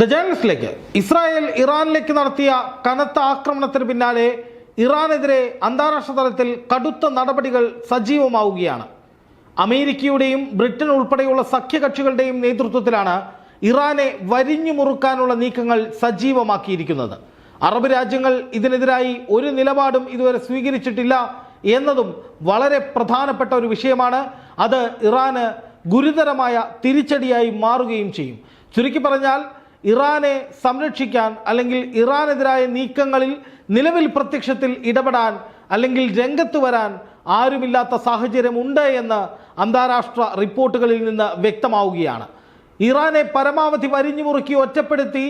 The ജേണലിസ്റ്റിലേക്ക് Israel ഇറാനിലേക്ക് നടത്തിയ കനത്ത ആക്രമണത്തിന് പിന്നാലെ ഇറാനെതിരെ അന്താരാഷ്ട്ര തലത്തിൽ കടുത്ത നടപടികൾ സജീവമാവുകയാണ്. അമേരിക്കയുടെയും ബ്രിട്ടൻ ഉൾപ്പെടെയുള്ള സഖ്യകക്ഷികളുടെയും നേതൃത്വത്തിലാണ് ഇറാനെ വരിഞ്ഞു മുറുക്കാനുള്ള നീക്കങ്ങൾ സജീവമാക്കിയിരിക്കുന്നത്. അറബ് രാജ്യങ്ങൾ ഇതിനെതിരായി ഒരു നിലപാടും ഇതുവരെ സ്വീകരിച്ചിട്ടില്ല എന്നതും വളരെ പ്രധാനപ്പെട്ട ഒരു വിഷയമാണ്. അത് ഇറാന് ഗുരുതരമായ തിരിച്ചടിയായി മാറുകയും ചെയ്യും. ചുരുക്കി പറഞ്ഞാൽ ഇറാനെ സംരക്ഷിക്കാൻ അല്ലെങ്കിൽ ഇറാനെതിരായ നീക്കങ്ങളിൽ നിലവിൽ പ്രത്യക്ഷത്തിൽ ഇടപെടാൻ അല്ലെങ്കിൽ രംഗത്ത് വരാൻ ആരുമില്ലാത്ത സാഹചര്യമുണ്ട് എന്ന് അന്താരാഷ്ട്ര റിപ്പോർട്ടുകളിൽ നിന്ന് വ്യക്തമാവുകയാണ്. ഇറാനെ പരമാവധി വരിഞ്ഞു മുറുക്കി ഒറ്റപ്പെടുത്തി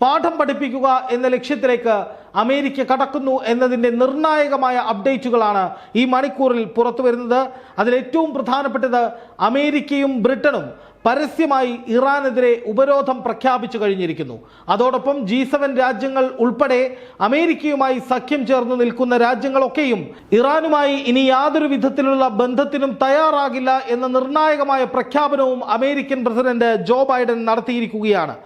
പാഠം പഠിപ്പിക്കുക എന്ന ലക്ഷ്യത്തിലേക്ക് അമേരിക്ക കടക്കുന്നു എന്നതിന്റെ നിർണായകമായ അപ്ഡേറ്റുകളാണ് ഈ മണിക്കൂറിൽ പുറത്തു വരുന്നത് അതിലേറ്റവും പ്രധാനപ്പെട്ടത് അമേരിക്കയും ബ്രിട്ടനും പരസ്യമായി ഇറാനെതിരെ ഉപരോധം പ്രഖ്യാപിച്ചു കഴിഞ്ഞിരിക്കുന്നു. അതോടൊപ്പം ജി സെവൻ രാജ്യങ്ങൾ ഉൾപ്പെടെ അമേരിക്കയുമായി സഖ്യം ചേർന്ന് നിൽക്കുന്ന രാജ്യങ്ങളൊക്കെയും ഇറാനുമായി ഇനി യാതൊരു വിധത്തിലുള്ള ബന്ധത്തിനും തയ്യാറാകില്ല എന്ന നിർണായകമായ പ്രഖ്യാപനവും അമേരിക്കൻ പ്രസിഡന്റ് ജോ ബൈഡൻ നടത്തിയിരിക്കുകയാണ്.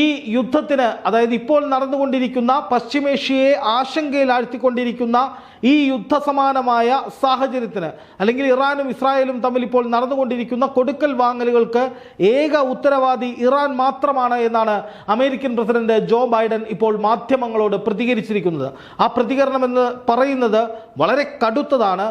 ഈ യുദ്ധത്തിന് അതായത് ഇപ്പോൾ നടന്നുകൊണ്ടിരിക്കുന്ന പശ്ചിമേഷ്യയെ ആശങ്കയിൽ ആശങ്കയിലാഴ്ത്തിക്കൊണ്ടിരിക്കുന്ന ഈ യുദ്ധസമാനമായ സാഹചര്യത്തിന് അല്ലെങ്കിൽ ഇറാനും ഇസ്രായേലും തമ്മിൽ ഇപ്പോൾ നടന്നുകൊണ്ടിരിക്കുന്ന കൊടുക്കൽ വാങ്ങലുകൾക്ക് ഏക ഉത്തരവാദി ഇറാൻ മാത്രമാണ് എന്നാണ് അമേരിക്കൻ പ്രസിഡന്റ് ജോ ബൈഡൻ ഇപ്പോൾ മാധ്യമങ്ങളോട് പ്രതികരിച്ചിരിക്കുന്നത്. ആ പ്രതികരണം എന്ന് പറയുന്നത് വളരെ കടുത്തതാണ്.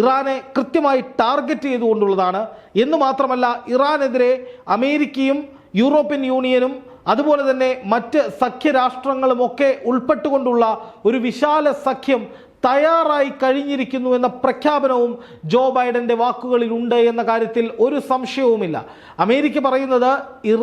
ഇറാനെ കൃത്യമായി ടാർഗറ്റ് ചെയ്തുകൊണ്ടുള്ളതാണ്. എന്ന് മാത്രമല്ല ഇറാനെതിരെ അമേരിക്കയും യൂറോപ്യൻ യൂണിയനും അതുപോലെ തന്നെ മറ്റ് സഖ്യരാഷ്ട്രങ്ങളും ഒക്കെ ഉൾപ്പെട്ടുകൊണ്ടുള്ള ഒരു വിശാല സഖ്യം തയ്യാറായി കഴിഞ്ഞിരിക്കുന്നു എന്ന പ്രഖ്യാപനവും ജോ ബൈഡന്റെ വാക്കുകളിൽ ഉണ്ട് എന്ന കാര്യത്തിൽ ഒരു സംശയവുമില്ല. അമേരിക്ക പറയുന്നത്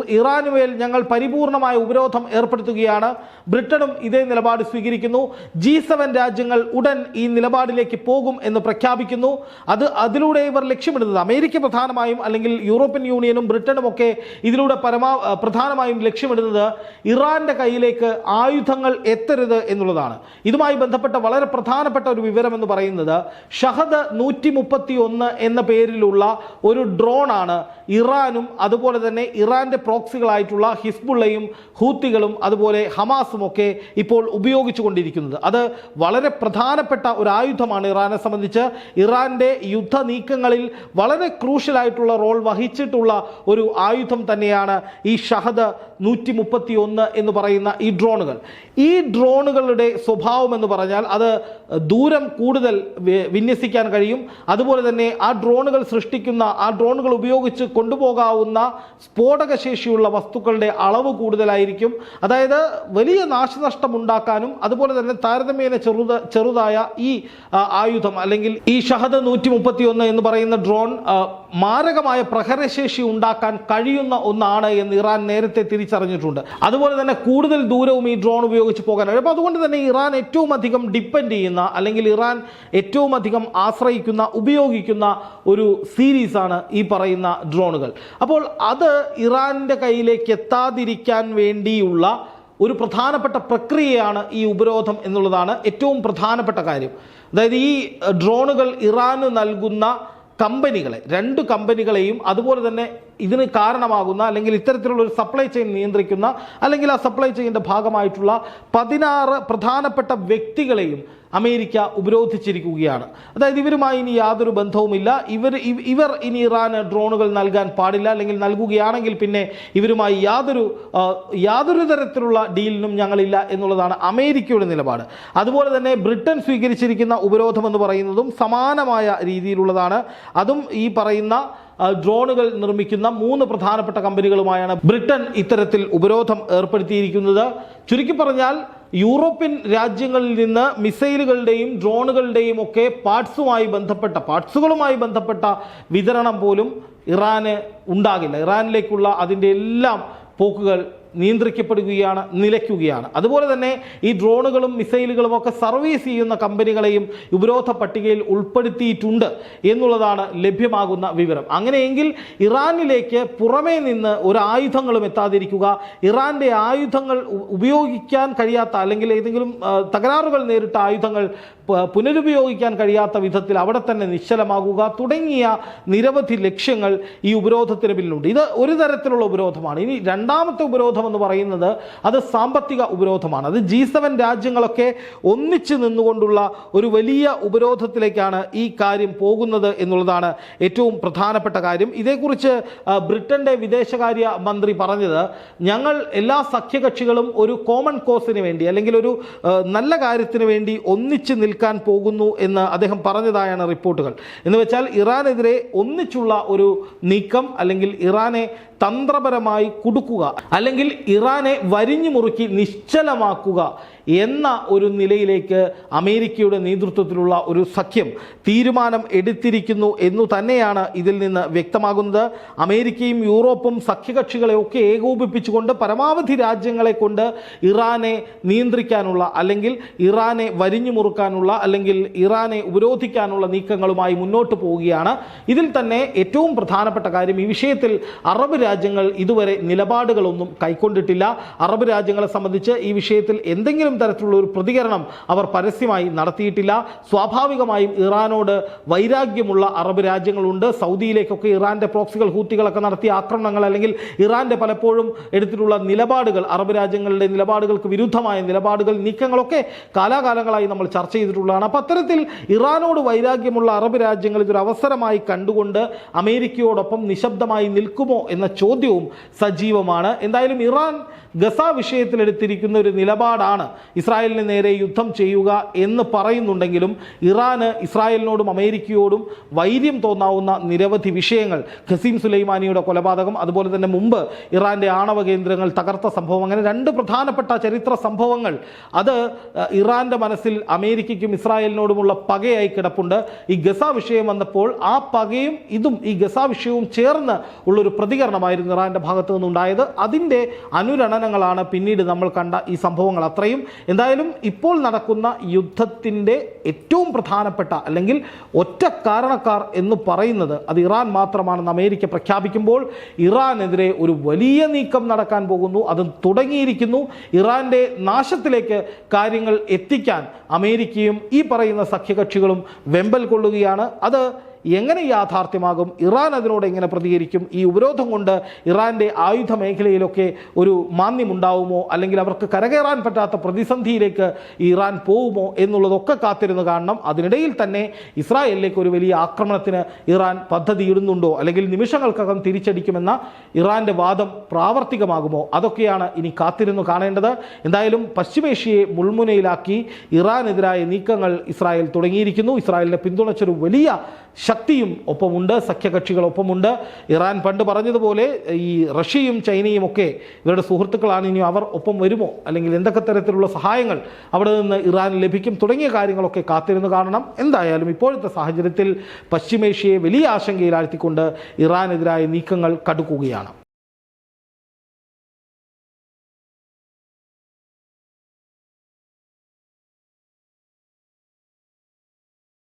ഇറാനുമേൽ ഞങ്ങൾ പരിപൂർണമായ ഉപരോധം ഏർപ്പെടുത്തുകയാണ്. ബ്രിട്ടനും ഇതേ നിലപാട് സ്വീകരിക്കുന്നു. ജി രാജ്യങ്ങൾ ഉടൻ ഈ നിലപാടിലേക്ക് പോകും എന്ന് പ്രഖ്യാപിക്കുന്നു. അത് അതിലൂടെ ഇവർ ലക്ഷ്യമിടുന്നത് അമേരിക്ക പ്രധാനമായും അല്ലെങ്കിൽ യൂറോപ്യൻ യൂണിയനും ബ്രിട്ടനും ഒക്കെ ഇതിലൂടെ പരമാ പ്രധാനമായും ലക്ഷ്യമിടുന്നത് ഇറാന്റെ കയ്യിലേക്ക് ആയുധങ്ങൾ എത്തരുത് എന്നുള്ളതാണ്. ഇതുമായി ബന്ധപ്പെട്ട വളരെ പ്രധാനപ്പെട്ട ഒരു വിവരം എന്ന് പറയുന്നത് ഷഹദ് നൂറ്റി മുപ്പത്തി ഒന്ന് എന്ന പേരിലുള്ള ഒരു ഡ്രോണാണ് ഇറാനും അതുപോലെ തന്നെ ഇറാന്റെ പ്രോക്സികളായിട്ടുള്ള ഹിസ്ബുള്ളയും ഹൂത്തികളും അതുപോലെ ഹമാസും ഒക്കെ ഇപ്പോൾ ഉപയോഗിച്ചു കൊണ്ടിരിക്കുന്നത് അത് വളരെ പ്രധാനപ്പെട്ട ഒരു ആയുധമാണ് ഇറാനെ സംബന്ധിച്ച്. ഇറാന്റെ യുദ്ധ നീക്കങ്ങളിൽ വളരെ ക്രൂഷ്യലായിട്ടുള്ള റോൾ വഹിച്ചിട്ടുള്ള ഒരു ആയുധം തന്നെയാണ് ഈ ഷഹദ് നൂറ്റി മുപ്പത്തി ഒന്ന് എന്ന് പറയുന്ന ഈ ഡ്രോണുകൾ. ഈ ഡ്രോണുകളുടെ സ്വഭാവം എന്ന് പറഞ്ഞാൽ അത് ദൂരം കൂടുതൽ വിന്യസിക്കാൻ കഴിയും. അതുപോലെ തന്നെ ആ ഡ്രോണുകൾ സൃഷ്ടിക്കുന്ന ആ ഡ്രോണുകൾ ഉപയോഗിച്ച് കൊണ്ടുപോകാവുന്ന സ്ഫോടക ശേഷിയുള്ള വസ്തുക്കളുടെ അളവ് കൂടുതലായിരിക്കും. അതായത് വലിയ നാശനഷ്ടം ഉണ്ടാക്കാനും അതുപോലെ തന്നെ താരതമ്യേന ചെറുത ചെറുതായ ഈ ആയുധം അല്ലെങ്കിൽ ഈ ഷഹദ് നൂറ്റി മുപ്പത്തി ഒന്ന് എന്ന് പറയുന്ന ഡ്രോൺ മാരകമായ പ്രഹരശേഷി ഉണ്ടാക്കാൻ കഴിയുന്ന ഒന്നാണ് എന്ന് ഇറാൻ നേരത്തെ തിരിച്ചറിഞ്ഞിട്ടുണ്ട്. അതുപോലെ തന്നെ കൂടുതൽ ദൂരവും ഈ ഡ്രോൺ ഉപയോഗിച്ച് കഴിയും അപ്പോൾ അതുകൊണ്ട് തന്നെ ഇറാൻ ഏറ്റവും അധികം ഡിപ്പെൻഡ് ചെയ്യുന്ന അല്ലെങ്കിൽ ഇറാൻ ഏറ്റവും അധികം ആശ്രയിക്കുന്ന ഉപയോഗിക്കുന്ന ഒരു സീരീസാണ് ഈ പറയുന്ന ഡ്രോണുകൾ. അപ്പോൾ അത് ഇറാന്റെ കയ്യിലേക്ക് എത്താതിരിക്കാൻ വേണ്ടിയുള്ള ഒരു പ്രധാനപ്പെട്ട പ്രക്രിയയാണ് ഈ ഉപരോധം എന്നുള്ളതാണ് ഏറ്റവും പ്രധാനപ്പെട്ട കാര്യം. അതായത് ഈ ഡ്രോണുകൾ ഇറാന് നൽകുന്ന കമ്പനികളെ രണ്ട് കമ്പനികളെയും അതുപോലെ തന്നെ ഇതിന് കാരണമാകുന്ന അല്ലെങ്കിൽ ഇത്തരത്തിലുള്ള ഒരു സപ്ലൈ ചെയിൻ നിയന്ത്രിക്കുന്ന അല്ലെങ്കിൽ ആ സപ്ലൈ ചെയിന്റെ ഭാഗമായിട്ടുള്ള പതിനാറ് പ്രധാനപ്പെട്ട വ്യക്തികളെയും അമേരിക്ക ഉപരോധിച്ചിരിക്കുകയാണ്. അതായത് ഇവരുമായി ഇനി യാതൊരു ബന്ധവുമില്ല. ഇവർ ഇവർ ഇനി ഇറാന് ഡ്രോണുകൾ നൽകാൻ പാടില്ല. അല്ലെങ്കിൽ നൽകുകയാണെങ്കിൽ പിന്നെ ഇവരുമായി യാതൊരു യാതൊരു തരത്തിലുള്ള ഡീലിനും ഞങ്ങളില്ല എന്നുള്ളതാണ് അമേരിക്കയുടെ നിലപാട്. അതുപോലെ തന്നെ ബ്രിട്ടൻ സ്വീകരിച്ചിരിക്കുന്ന ഉപരോധം എന്ന് പറയുന്നതും സമാനമായ രീതിയിലുള്ളതാണ്. അതും ഈ പറയുന്ന ഡ്രോണുകൾ നിർമ്മിക്കുന്ന മൂന്ന് പ്രധാനപ്പെട്ട കമ്പനികളുമായാണ് ബ്രിട്ടൻ ഇത്തരത്തിൽ ഉപരോധം ഏർപ്പെടുത്തിയിരിക്കുന്നത്. ചുരുക്കി പറഞ്ഞാൽ യൂറോപ്യൻ രാജ്യങ്ങളിൽ നിന്ന് മിസൈലുകളുടെയും ഡ്രോണുകളുടെയും ഒക്കെ പാർട്സുമായി ബന്ധപ്പെട്ട പാർട്സുകളുമായി ബന്ധപ്പെട്ട വിതരണം പോലും ഇറാന് ഉണ്ടാകില്ല. ഇറാനിലേക്കുള്ള അതിന്റെ എല്ലാം പോക്കുകൾ നിയന്ത്രിക്കപ്പെടുകയാണ് നിലയ്ക്കുകയാണ്. അതുപോലെ തന്നെ ഈ ഡ്രോണുകളും മിസൈലുകളും ഒക്കെ സർവീസ് ചെയ്യുന്ന കമ്പനികളെയും ഉപരോധ പട്ടികയിൽ ഉൾപ്പെടുത്തിയിട്ടുണ്ട് എന്നുള്ളതാണ് ലഭ്യമാകുന്ന വിവരം. അങ്ങനെയെങ്കിൽ ഇറാനിലേക്ക് പുറമേ നിന്ന് ഒരു ആയുധങ്ങളും എത്താതിരിക്കുക ഇറാന്റെ ആയുധങ്ങൾ ഉപയോഗിക്കാൻ കഴിയാത്ത അല്ലെങ്കിൽ ഏതെങ്കിലും തകരാറുകൾ നേരിട്ട ആയുധങ്ങൾ പുനരുപയോഗിക്കാൻ കഴിയാത്ത വിധത്തിൽ അവിടെ തന്നെ നിശ്ചലമാകുക തുടങ്ങിയ നിരവധി ലക്ഷ്യങ്ങൾ ഈ ഉപരോധത്തിന് പിന്നിലുണ്ട്. ഇത് ഒരു തരത്തിലുള്ള ഉപരോധമാണ്. ഇനി രണ്ടാമത്തെ ഉപരോധം എന്ന് പറയുന്നത് അത് സാമ്പത്തിക ഉപരോധമാണ്. അത് ജി സെവൻ രാജ്യങ്ങളൊക്കെ ഒന്നിച്ചു നിന്നുകൊണ്ടുള്ള ഒരു വലിയ ഉപരോധത്തിലേക്കാണ് ഈ കാര്യം പോകുന്നത് എന്നുള്ളതാണ് ഏറ്റവും പ്രധാനപ്പെട്ട കാര്യം. ഇതേക്കുറിച്ച് ബ്രിട്ടന്റെ വിദേശകാര്യ മന്ത്രി പറഞ്ഞത് ഞങ്ങൾ എല്ലാ സഖ്യകക്ഷികളും ഒരു കോമൺ കോസിന് വേണ്ടി അല്ലെങ്കിൽ ഒരു നല്ല കാര്യത്തിന് വേണ്ടി ഒന്നിച്ച് ഒന്നിച്ചു നിൽക്കാൻ പോകുന്നു എന്ന് അദ്ദേഹം പറഞ്ഞതായാണ് റിപ്പോർട്ടുകൾ. എന്ന് വെച്ചാൽ ഇറാനെതിരെ ഒന്നിച്ചുള്ള ഒരു നീക്കം അല്ലെങ്കിൽ ഇറാനെ തന്ത്രപരമായി കുടുക്കുക അല്ലെങ്കിൽ ഇറാനെ വരിഞ്ഞു മുറുക്കി നിശ്ചലമാക്കുക എന്ന ഒരു നിലയിലേക്ക് അമേരിക്കയുടെ നേതൃത്വത്തിലുള്ള ഒരു സഖ്യം തീരുമാനം എടുത്തിരിക്കുന്നു എന്നു തന്നെയാണ് ഇതിൽ നിന്ന് വ്യക്തമാകുന്നത്. അമേരിക്കയും യൂറോപ്പും സഖ്യകക്ഷികളെ ഒക്കെ ഏകോപിപ്പിച്ചുകൊണ്ട് പരമാവധി രാജ്യങ്ങളെ കൊണ്ട് ഇറാനെ നിയന്ത്രിക്കാനുള്ള അല്ലെങ്കിൽ ഇറാനെ വരിഞ്ഞു മുറുക്കാനുള്ള അല്ലെങ്കിൽ ഇറാനെ ഉപരോധിക്കാനുള്ള നീക്കങ്ങളുമായി മുന്നോട്ട് പോവുകയാണ്. ഇതിൽ തന്നെ ഏറ്റവും പ്രധാനപ്പെട്ട കാര്യം ഈ വിഷയത്തിൽ അറബ് രാജ്യങ്ങൾ ഇതുവരെ നിലപാടുകളൊന്നും കൈക്കൊണ്ടിട്ടില്ല. അറബ് രാജ്യങ്ങളെ സംബന്ധിച്ച് ഈ വിഷയത്തിൽ എന്തെങ്കിലും തരത്തിലുള്ള ഒരു പ്രതികരണം അവർ പരസ്യമായി നടത്തിയിട്ടില്ല. സ്വാഭാവികമായും ഇറാനോട് വൈരാഗ്യമുള്ള അറബ് രാജ്യങ്ങളുണ്ട്. സൗദിയിലേക്കൊക്കെ ഇറാന്റെ പ്രോക്സികൾ ഹൂത്തികളൊക്കെ നടത്തിയ ആക്രമണങ്ങൾ അല്ലെങ്കിൽ ഇറാന്റെ പലപ്പോഴും എടുത്തിട്ടുള്ള നിലപാടുകൾ അറബ് രാജ്യങ്ങളുടെ നിലപാടുകൾക്ക് വിരുദ്ധമായ നിലപാടുകൾ നീക്കങ്ങളൊക്കെ കാലാകാലങ്ങളായി നമ്മൾ ചർച്ച ചെയ്തിട്ടുള്ളതാണ്. അപ്പോൾ അത്തരത്തിൽ ഇറാനോട് വൈരാഗ്യമുള്ള അറബ് രാജ്യങ്ങൾ ഇതൊരു അവസരമായി കണ്ടുകൊണ്ട് അമേരിക്കയോടൊപ്പം നിശബ്ദമായി നിൽക്കുമോ എന്ന ചോദ്യവും സജീവമാണ്. എന്തായാലും ഇറാൻ ഗസ വിഷയത്തിലെടുത്തിരിക്കുന്ന ഒരു നിലപാടാണ് ഇസ്രായേലിന് നേരെ യുദ്ധം ചെയ്യുക എന്ന് പറയുന്നുണ്ടെങ്കിലും ഇറാന് ഇസ്രായേലിനോടും അമേരിക്കയോടും വൈര്യം തോന്നാവുന്ന നിരവധി വിഷയങ്ങൾ. ഖസീം സുലൈമാനിയുടെ കൊലപാതകം അതുപോലെ തന്നെ മുമ്പ് ഇറാന്റെ ആണവ കേന്ദ്രങ്ങൾ തകർത്ത സംഭവം അങ്ങനെ രണ്ട് പ്രധാനപ്പെട്ട ചരിത്ര സംഭവങ്ങൾ. അത് ഇറാന്റെ മനസ്സിൽ അമേരിക്കയ്ക്കും ഇസ്രായേലിനോടുമുള്ള പകയായി കിടപ്പുണ്ട്. ഈ ഗസ വിഷയം വന്നപ്പോൾ ആ പകയും ഇതും ഈ ഗസ വിഷയവും ചേർന്ന് ഉള്ളൊരു പ്രതികരണമായിരുന്നു ഇറാന്റെ ഭാഗത്തു നിന്നുണ്ടായത്. അതിന്റെ അനുരണനങ്ങളാണ് പിന്നീട് നമ്മൾ കണ്ട ഈ സംഭവങ്ങൾ. അത്രയും എന്തായാലും ഇപ്പോൾ നടക്കുന്ന യുദ്ധത്തിന്റെ ഏറ്റവും പ്രധാനപ്പെട്ട അല്ലെങ്കിൽ ഒറ്റ കാരണക്കാർ എന്ന് പറയുന്നത് അത് ഇറാൻ മാത്രമാണെന്ന് അമേരിക്ക പ്രഖ്യാപിക്കുമ്പോൾ ഇറാനെതിരെ ഒരു വലിയ നീക്കം നടക്കാൻ പോകുന്നു. അത് തുടങ്ങിയിരിക്കുന്നു. ഇറാന്റെ നാശത്തിലേക്ക് കാര്യങ്ങൾ എത്തിക്കാൻ അമേരിക്കയും ഈ പറയുന്ന സഖ്യകക്ഷികളും വെമ്പൽ കൊള്ളുകയാണ്. അത് എങ്ങനെ യാഥാർത്ഥ്യമാകും? ഇറാൻ അതിനോട് എങ്ങനെ പ്രതികരിക്കും? ഈ ഉപരോധം കൊണ്ട് ഇറാന്റെ ആയുധ മേഖലയിലൊക്കെ ഒരു മാന്യമുണ്ടാവുമോ അല്ലെങ്കിൽ അവർക്ക് കരകയറാൻ പറ്റാത്ത പ്രതിസന്ധിയിലേക്ക് ഇറാൻ പോവുമോ എന്നുള്ളതൊക്കെ കാത്തിരുന്ന് കാണണം. അതിനിടയിൽ തന്നെ ഇസ്രായേലിലേക്ക് ഒരു വലിയ ആക്രമണത്തിന് ഇറാൻ പദ്ധതി ഇടുന്നുണ്ടോ അല്ലെങ്കിൽ നിമിഷങ്ങൾക്കകം തിരിച്ചടിക്കുമെന്ന ഇറാന്റെ വാദം പ്രാവർത്തികമാകുമോ? അതൊക്കെയാണ് ഇനി കാത്തിരുന്നു കാണേണ്ടത്. എന്തായാലും പശ്ചിമേഷ്യയെ മുൾമുനയിലാക്കി ഇറാനെതിരായ നീക്കങ്ങൾ ഇസ്രായേൽ തുടങ്ങിയിരിക്കുന്നു. ഇസ്രായേലിനെ പിന്തുണച്ചൊരു വലിയ ശക്തിയും ഒപ്പമുണ്ട് സഖ്യകക്ഷികളൊപ്പമുണ്ട്. ഇറാൻ പണ്ട് പറഞ്ഞതുപോലെ ഈ റഷ്യയും ചൈനയും ഒക്കെ ഇവരുടെ സുഹൃത്തുക്കളാണ്. ഇനി അവർ ഒപ്പം വരുമോ? അല്ലെങ്കിൽ എന്തൊക്കെ തരത്തിലുള്ള സഹായങ്ങൾ അവിടെ നിന്ന് ഇറാൻ ലഭിക്കും? തുടങ്ങിയ കാര്യങ്ങളൊക്കെ കാത്തിരുന്ന് കാണണം. എന്തായാലും ഇപ്പോഴത്തെ സാഹചര്യത്തിൽ പശ്ചിമേഷ്യയെ വലിയ ആശങ്കയിലാഴ്ത്തിക്കൊണ്ട് ഇറാനെതിരായ നീക്കങ്ങൾ കടുക്കുകയാണ്.